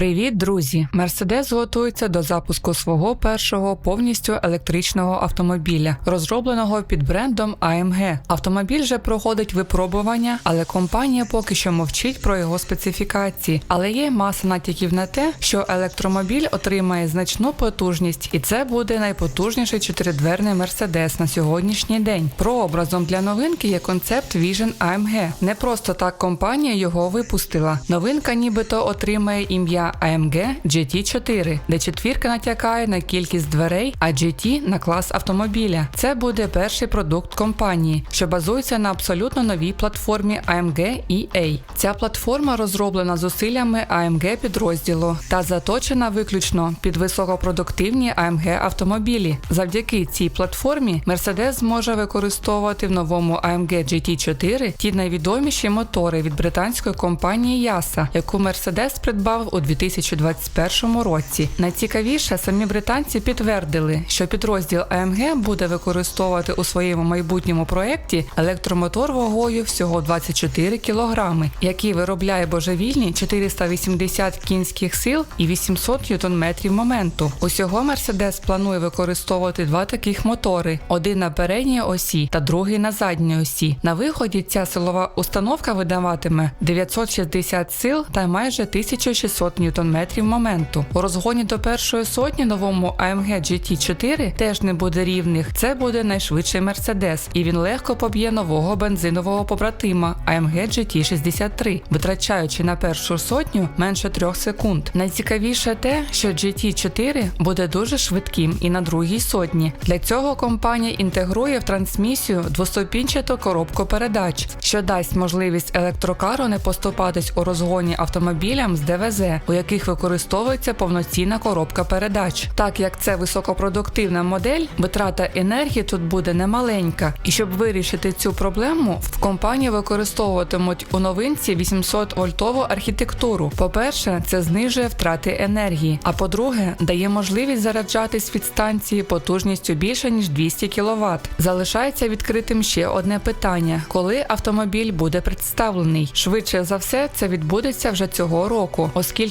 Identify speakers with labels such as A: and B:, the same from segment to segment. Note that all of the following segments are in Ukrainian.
A: Привіт, друзі! Мерседес готується до запуску свого першого повністю електричного автомобіля, розробленого під брендом AMG. Автомобіль вже проходить випробування, але компанія поки що мовчить про його специфікації. Але є маса натяків на те, що електромобіль отримає значну потужність, і це буде найпотужніший чотиридверний Мерседес на сьогоднішній день. Прообразом для новинки є концепт Vision AMG. Не просто так компанія його випустила. Новинка нібито отримає ім'я AMG GT4, де четвірка натякає на кількість дверей, а GT на клас автомобіля. Це буде перший продукт компанії, що базується на абсолютно новій платформі AMG EA. Ця платформа розроблена зусиллями AMG підрозділу та заточена виключно під високопродуктивні AMG автомобілі. Завдяки цій платформі Mercedes зможе використовувати в новому AMG GT4 ті найвідоміші мотори від британської компанії Yasa, яку Mercedes придбав у 2021 році. Найцікавіше, самі британці підтвердили, що підрозділ AMG буде використовувати у своєму майбутньому проєкті електромотор вагою всього 24 кг, який виробляє божевільні 480 кінських сил і 800 ньютон-метрів моменту. Усього Mercedes планує використовувати два таких мотори: один на передній осі та другий на задній осі. На виході ця силова установка видаватиме 960 сил та майже 1600 ньютон-метрів моменту. У розгоні до першої сотні новому AMG GT4 теж не буде рівних. Це буде найшвидший Mercedes, і він легко поб'є нового бензинового побратима AMG GT63, витрачаючи на першу сотню менше 3 секунд. Найцікавіше те, що GT4 буде дуже швидким і на другій сотні. Для цього компанія інтегрує в трансмісію двоступінчату коробку передач, що дасть можливість електрокару не поступатись у розгоні автомобілям з ДВЗ, у яких використовується повноцінна коробка передач. Так як це високопродуктивна модель, витрата енергії тут буде немаленька. І щоб вирішити цю проблему, в компанії використовуватимуть у новинці 800 вольтову архітектуру. По-перше, це знижує втрати енергії. А по-друге, дає можливість заряджатись від станції потужністю більше ніж 200 кВт. Залишається відкритим ще одне питання: коли автомобіль буде представлений? Швидше за все, це відбудеться вже цього року,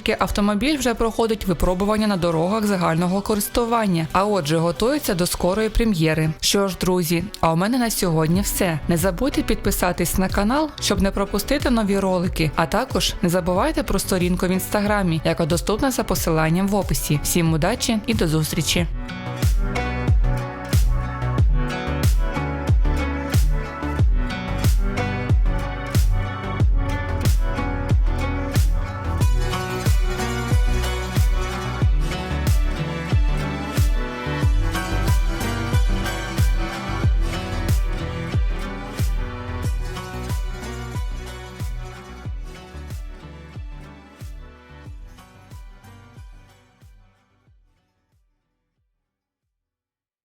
A: оскільки автомобіль вже проходить випробування на дорогах загального користування, а отже, готується до скорої прем'єри. Що ж, друзі, а у мене на сьогодні все. Не забудьте підписатись на канал, щоб не пропустити нові ролики. А також не забувайте про сторінку в інстаграмі, яка доступна за посиланням в описі. Всім удачі і до зустрічі!